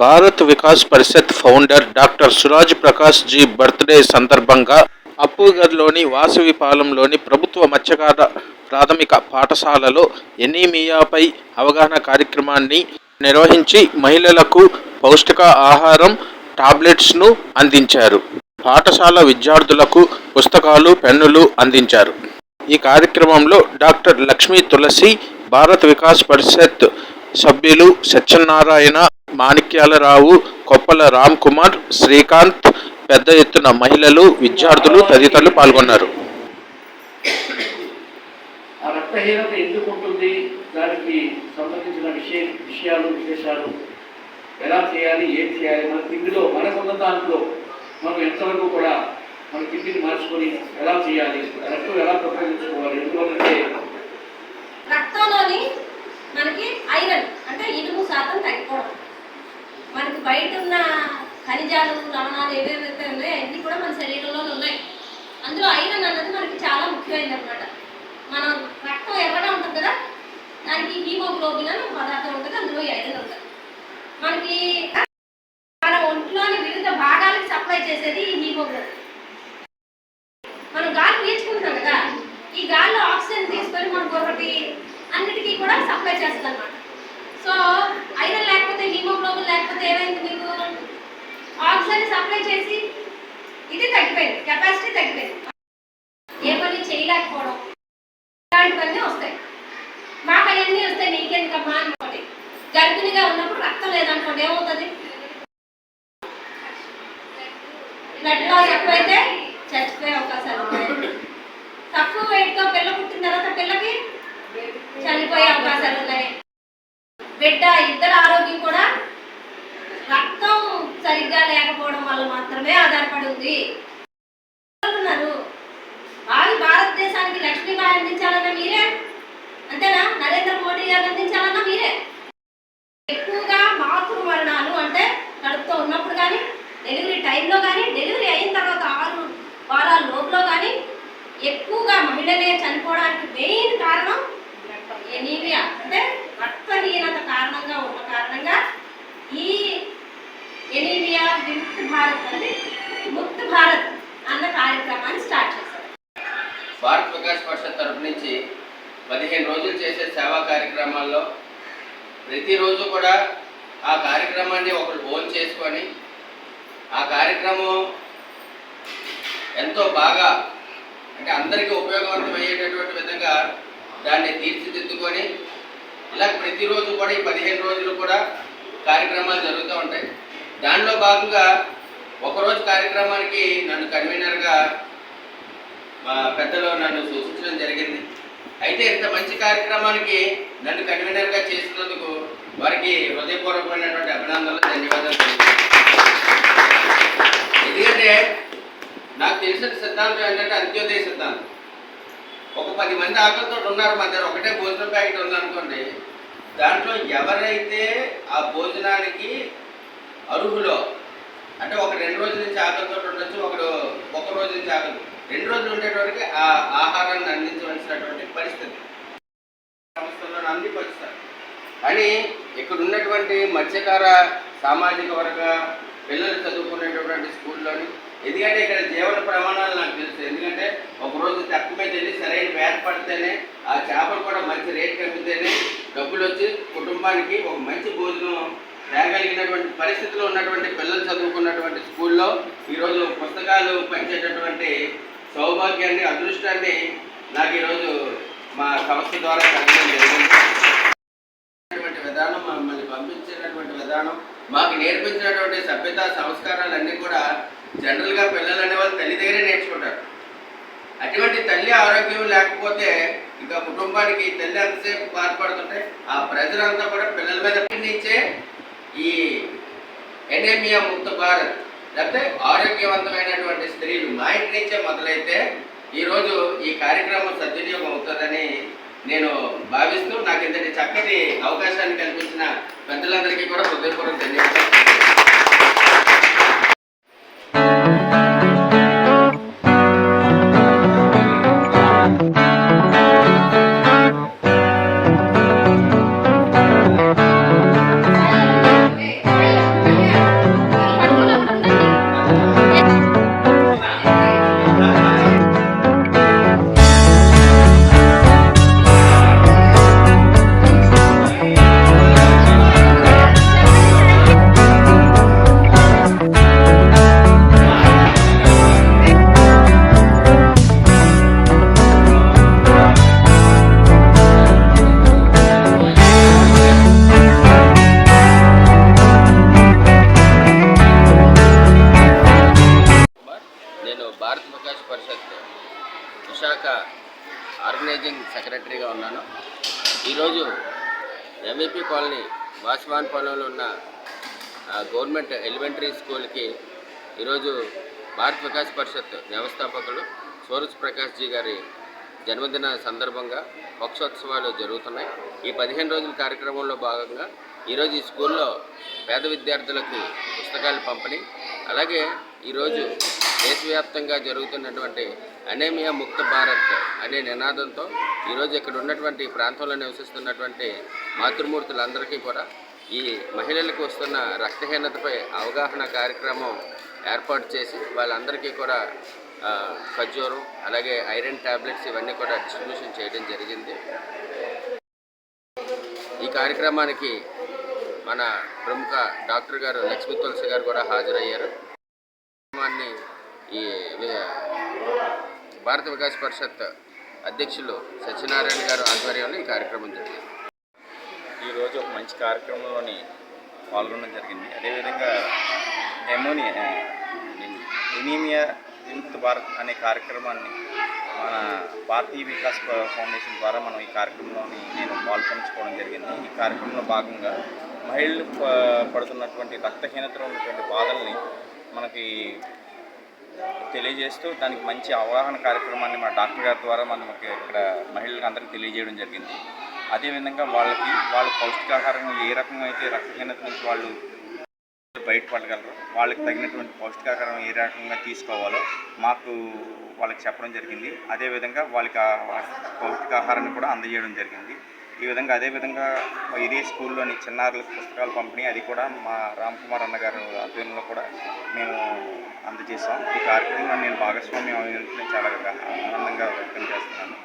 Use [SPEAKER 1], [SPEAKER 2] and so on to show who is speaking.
[SPEAKER 1] Bharat Vikas Parishad founder doctor Suraj Prakash ji birthday సందర్భంగా అప్పుగర్లోని వాసవిపాలెంలోని ప్రభుత్వ మత్స్యకార ప్రాథమిక పాఠశాలలో ఎనీమియాపై అవగాహన కార్యక్రమాన్ని నిర్వహించి మహిళలకు పౌష్టిక ఆహారం టాబ్లెట్స్ను అందించారు. పాఠశాల విద్యార్థులకు పుస్తకాలు పెన్నులు అందించారు. ఈ కార్యక్రమంలో డాక్టర్ లక్ష్మీ తులసి భారత్ వికాస్ పరిషత్ సభ్యులు సత్యనారాయణ మాణిక్యాలరావు కొప్పల రామ్ కుమార్ శ్రీకాంత్ పెద్ద ఎత్తున మహిళలు విద్యార్థులు తదితరులు పాల్గొన్నారు.
[SPEAKER 2] రక్తహీనత ఎందుకు ఉంటుంది? దానికి సంబంధించిన విషయ విషయాలు విశేషాలు ఎలా చేయాలి ఏం చేయాలి? మన తిండిలో దాంట్లో మనం ఎంతవరకు కూడా మన తిండిని మార్చుకొని ఎలా చేయాలి? రక్తం ఎలా ఎందువల్లంటే
[SPEAKER 3] రక్తంలోని మనకి ఐరన్ అంటే ఇనుము శాతం తగ్గిపోవడం. బయట ఉన్న ఖనిజాలు లవణాలు ఏవేవైతే ఉన్నాయో అన్నీ కూడా మన శరీరంలో ఉన్నాయి. అందులో ఐరన్ అన్నది మనకి చాలా ముఖ్యమైనది అనమాట మనం రక్తం ఎర్రగా ఉంటుంది కదా దానికి హీమోగ్లోబిన్ అని పదార్థం ఉంటుంది అందులో ఐరన్ ఉంటుంది. మనకి మన ఒంట్లోని వివిధ భాగాలకు సప్లై చేసేది ఈ హీమోగ్లోబిన్ మనం గాలి పీల్చుకుంటున్నాం కదా ఈ గాలిలో ఆక్సిజన్ తీసుకొని మనకు ఒకటి అన్నిటికీ కూడా సప్లై చేస్తుంది అనమాట సో ఐరన్ లేకపోతే హీమోగ్లోబిన్ లేకపోతే ఏమైంది మీకు? ఆక్సిజన్ సప్లై చేసి ఇది తగ్గిపోయింది కెపాసిటీ తగ్గిపోయింది. ఏ పని చేయలేకపోవడం. ఇలాంటివన్నీ వస్తాయి. మాకు అవన్నీ వస్తాయి నీకెందుకమ్మా అనుకోండి. గర్భిణిగా ఉన్నప్పుడు రక్తం లేదనుకోండి ఏమవుతుంది? బ్లడ్ లాస్ ఎక్కువైతే చచ్చిపోయే అవకాశాలు ఉన్నాయి తక్కువ వెయిట్తో పిల్ల పుట్టిన తర్వాత పిల్లకి చనిపోయే అవకాశాలు ఉన్నాయి. బిడ్డ ఇద్దరు ఆరోగ్యం కూడా రక్తం సరిగ్గా లేకపోవడం వల్ల మాత్రమే ఆధారపడి ఉంది. ఉన్నారు భావి భారతదేశానికి లక్ష్మీబాయి అందించాలన్నా మీరే? అంతేనా? నరేంద్ర మోడీ గారు అందించాలన్నా మీరే? ఎక్కువగా మాతృ మరణాలు అంటే కడుపుతో ఉన్నప్పుడు కానీ డెలివరీ టైంలో కానీ డెలివరీ అయిన తర్వాత ఆరు వారాల లోపల కానీ ఎక్కువగా మహిళలే చనిపోవడానికి మెయిన్ కారణం ఎనీమియా అంటే రక్తహీనత కారణంగా ఉన్న కారణంగా ఈ ఎనీమియా విముక్త భారత్ అనేది ముక్త భారత్ అన్న కార్యక్రమాన్ని స్టార్ట్ చేశారు.
[SPEAKER 4] భారత్ వికాస్ పరిషత్ తరపు నుంచి పదిహేను రోజులు చేసే సేవా కార్యక్రమాల్లో ప్రతిరోజు కూడా ఆ కార్యక్రమాన్ని ఒకరు ఓన్ చేసుకొని ఆ కార్యక్రమం ఎంతో బాగా అంటే అందరికీ ఉపయోగవంతం అయ్యేటటువంటి విధంగా దాన్ని తీర్చిదిద్దుకొని ఇలా ప్రతిరోజు కూడా ఈ పదిహేను రోజులు కూడా కార్యక్రమాలు జరుగుతూ ఉంటాయి. దానిలో భాగంగా ఒకరోజు కార్యక్రమానికి నన్ను కన్వీనర్గా మా పెద్దలు నన్ను సూచించడం జరిగింది. అయితే ఇంత మంచి కార్యక్రమానికి నన్ను కన్వీనర్గా చేసినందుకు వారికి హృదయపూర్వకమైనటువంటి అభినందనలు ధన్యవాదాలు ఎందుకంటే నాకు తెలిసిన సిద్ధాంతం ఏంటంటే అంత్యోదయ సిద్ధాంతం. ఒక పది మంది ఆకలితో ఉన్నారు మన దగ్గర ఒకటే భోజనం ప్యాకెట్ ఉందనుకోండి. దాంట్లో ఎవరైతే ఆ భోజనానికి అర్హులో అంటే ఒక రెండు రోజుల నుంచి ఆకలితో ఉండొచ్చు ఒకడు ఒక రోజు నుంచి ఆకలి రెండు రోజులు ఉండేటోడికి ఆ ఆహారాన్ని అందించవలసినటువంటి పరిస్థితి. సంస్థల్లో అందిపరుస్తారు. కానీ ఇక్కడ ఉన్నటువంటి మత్స్యకార సామాజిక వర్గ పిల్లలు చదువుకునేటటువంటి స్కూల్లోని ఎందుకంటే ఇక్కడ జీవన ప్రమాణాలు నాకు తెలుసు. ఎందుకంటే ఒకరోజు తక్కువ మీద సరైన ఏర్పడితేనే ఆ చేపలు కూడా మంచి రేట్ కమ్మితేనే డబ్బులు వచ్చి కుటుంబానికి ఒక మంచి భోజనం తేగలిగినటువంటి పరిస్థితిలో ఉన్నటువంటి పిల్లలు చదువుకున్నటువంటి స్కూల్లో ఈరోజు పుస్తకాలు పంచేటటువంటి సౌభాగ్యాన్ని అదృష్టాన్ని నాకు ఈరోజు మా సంస్థ ద్వారా కలగడం జరిగింది. విధానం మమ్మల్ని పంపించినటువంటి విధానం మాకు నేర్పించినటువంటి సభ్యత సంస్కారాలన్నీ కూడా జనరల్గా పిల్లలు అనేవాళ్ళు తల్లి దగ్గరే నేర్చుకుంటారు. అటువంటి తల్లి ఆరోగ్యం లేకపోతే ఇంకా కుటుంబానికి తల్లి ఎంతసేపు బాధపడుతుంటే ఆ ప్రజలంతా కూడా పిల్లల మీద నుంచే ఈ ఎనేమియా ముక్త భారత్ లేకపోతే ఆరోగ్యవంతమైనటువంటి స్త్రీలు మా ఇంటి నుంచే మొదలైతే ఈరోజు ఈ కార్యక్రమం సద్వినియోగం అవుతుందని నేను భావిస్తూ నాకు ఇంతటి చక్కటి అవకాశాన్ని కల్పించిన పెద్దలందరికీ కూడా హృదయపూర్వక ధన్యవాదాలు. సెక్రటరీగా ఉన్నాను. ఈరోజు ఎంవిపి కాలనీ వాసవాన్ పొలంలో ఉన్న గవర్నమెంట్ ఎలిమెంటరీ స్కూల్కి ఈరోజు భారత్ వికాస్ పరిషత్ వ్యవస్థాపకులు సూరజ్ ప్రకాష్ జీ గారి జన్మదిన సందర్భంగా పక్షోత్సవాలు జరుగుతున్నాయి. ఈ పదిహేను రోజుల కార్యక్రమంలో భాగంగా ఈరోజు ఈ స్కూల్లో పేద విద్యార్థులకు పుస్తకాలు పంపిణీ. అలాగే ఈరోజు దేశవ్యాప్తంగా జరుగుతున్నటువంటి అనేమియా ముక్త భారత్ అనే నినాదంతో ఈరోజు ఇక్కడ ఉన్నటువంటి ప్రాంతంలో నివసిస్తున్నటువంటి మాతృమూర్తులందరికీ కూడా ఈ మహిళలకు వస్తున్న రక్తహీనతపై అవగాహన కార్యక్రమం ఏర్పాటు చేసి వాళ్ళందరికీ కూడా ఆ, ఖర్జూరం అలాగే ఐరన్ టాబ్లెట్స్ ఇవన్నీ కూడా డిస్ట్రిబ్యూషన్ చేయడం జరిగింది. ఈ కార్యక్రమానికి మన ప్రముఖ డాక్టర్ గారు లక్ష్మీ తులసి గారు కూడా హాజరయ్యారు. కార్యక్రమాన్ని ఈ భారత వికాస్ పరిషత్ అధ్యక్షులు సత్యనారాయణ గారు ఆధ్వర్యంలో ఈ కార్యక్రమం జరిగింది.
[SPEAKER 5] ఈరోజు ఒక మంచి కార్యక్రమంలోని పాల్గొనడం జరిగింది. అదేవిధంగా ఎమోనియా ఎనీమియా విముక్త భారత్ అనే కార్యక్రమాన్ని మన భారతీయ వికాస్ ఫౌండేషన్ ద్వారా మనం ఈ కార్యక్రమంలోని నేను పాల్పంచుకోవడం జరిగింది. ఈ కార్యక్రమంలో భాగంగా మహిళలు పడుతున్నటువంటి రక్తహీనతలో ఉన్నటువంటి బాధల్ని మనకి తెలియజేస్తూ దానికి మంచి అవగాహన కార్యక్రమాన్ని మన డాక్టర్ గారి ద్వారా మనకి ఇక్కడ మహిళలకు అందరికీ తెలియజేయడం జరిగింది. అదేవిధంగా వాళ్ళకి వాళ్ళ పౌష్టికాహారం ఏ రకంగా అయితే రక్తహీనత నుంచి వాళ్ళు బయటపడగలరు వాళ్ళకి తగినటువంటి పౌష్టికాహారం ఏ రకంగా తీసుకోవాలో మాకు వాళ్ళకి చెప్పడం జరిగింది. అదేవిధంగా వాళ్ళకి పౌష్టికాహారాన్ని కూడా అందజేయడం జరిగింది. ఈ విధంగా అదేవిధంగా ఇదే స్కూల్లోని చిన్నారులకు పుస్తకాలు పంపిణీ అది కూడా మా రామ్ కుమార్ అన్న గారు ఆధ్వర్యంలో కూడా మేము అందజేసాం ఈ కార్యక్రమంలో నేను భాగస్వామ్యం అయినందుకు నేను చాలా ఆనందంగా వ్యక్తం చేస్తున్నాను.